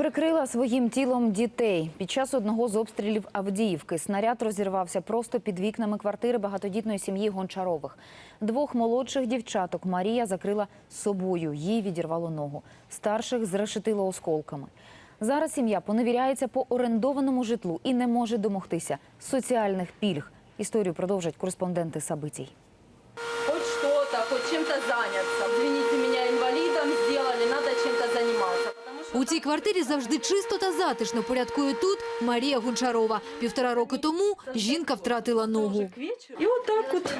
Прикрила своїм тілом дітей. Під час одного з обстрілів Авдіївки снаряд розірвався просто під вікнами квартири багатодітної сім'ї Гончарових. Двох молодших дівчаток Марія закрила собою. Їй відірвало ногу. Старших зрешетило осколками. Зараз сім'я поневіряється по орендованому житлу і не може домогтися соціальних пільг. Історію продовжать кореспонденти Сабитій. Хоть что-то, хоть чем-то заняться. Извините меня, У цій квартирі завжди чисто та затишно порядкує тут Марія Гончарова. Півтора роки тому жінка втратила ногу. к вечеру. И вот так вот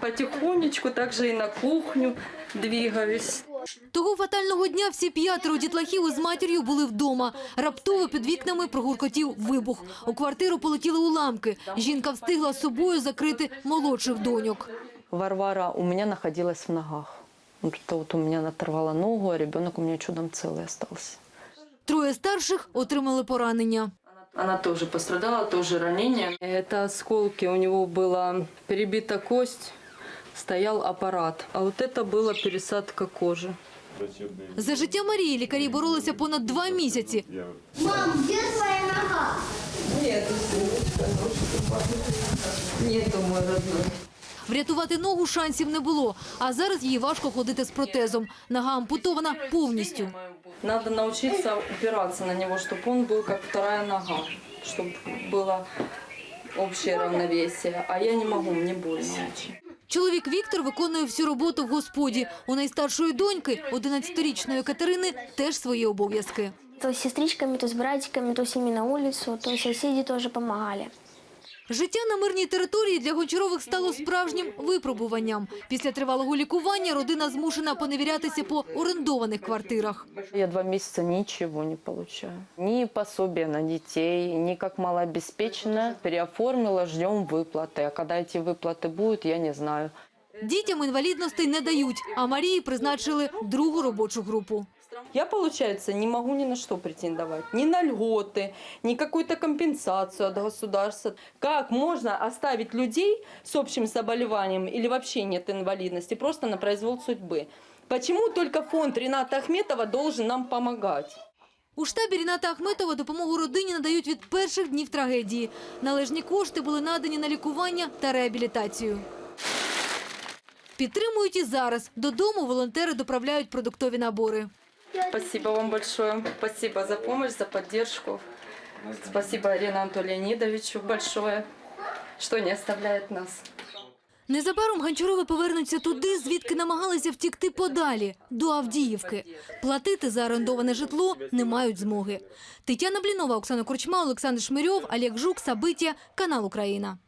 потихонечку, также и на кухню двигаюсь. Того фатального дня всі п'ятеро дітлахів із матір'ю були вдома. Раптово під вікнами прогуркотів вибух. У квартиру полетіли уламки. Жінка встигла з собою закрити молодших доньок. Варвара у меня находилась в ногах. Вот это вот у меня оторвало ногу, а ребенок у меня чудом целый остался. Троє старших отримали поранення. Она тоже пострадала, тоже ранение. Это осколки, у него была перебита кость, стоял аппарат. А вот это была пересадка кожи. За життя Марії лікарі боролися понад два місяці. Мам, где твоя нога? Нету мой родной. Врятувати ногу шансів не було, а зараз їй важко ходити з протезом. Нога ампутована повністю. Надо научиться упираться на него, чтобы он был как вторая нога, чтобы было общее равновесие. А я не могу, мне больно очень. Чоловік Віктор виконує всю роботу в господі. У найстаршої доньки, 11-річної Катерини, теж свої обов'язки. То с сестричками, то с братиками, то с ними на улицу, то соседи тоже помогали. Життя на мирній території для Гончарових стало справжнім випробуванням. Після тривалого лікування родина змушена поневірятися по орендованих квартирах. Я два месяца ничего не получаю. Ни пособия на детей, ни как малообеспеченная. Переоформила, ждем выплаты. А когда эти выплаты будут, я не знаю. Дітям інвалідностей не дають, а Марії призначили другу робочу групу. Я, получается, не могу ни на что претендовать. Ни на льготы, ни какую-то компенсацию от государства. Как можно оставить людей с общим заболеванием или вообще нет инвалидности просто на произвол судьбы? Почему только фонд Рената Ахметова должен нам помогать? У штабі Ріната Ахметова допомогу родині надають від перших днів трагедії. Належні кошти були надані на лікування та реабілітацію. Підтримують і зараз. Додому волонтери доправляють продуктові набори. Спасибо вам большое. Спасибо за помощь, за поддержку. Спасибо Ренату Леонидовичу большое, что не оставляет нас. Незабаром Гончарови повернуться туди, звідки намагалися втікти подалі, до Авдіївки. Платити за орендоване житло не мають змоги. Тетяна Блінова, Оксана Корчма, Олександр Шмирьов, Олег Жук, Сабиття, канал Україна.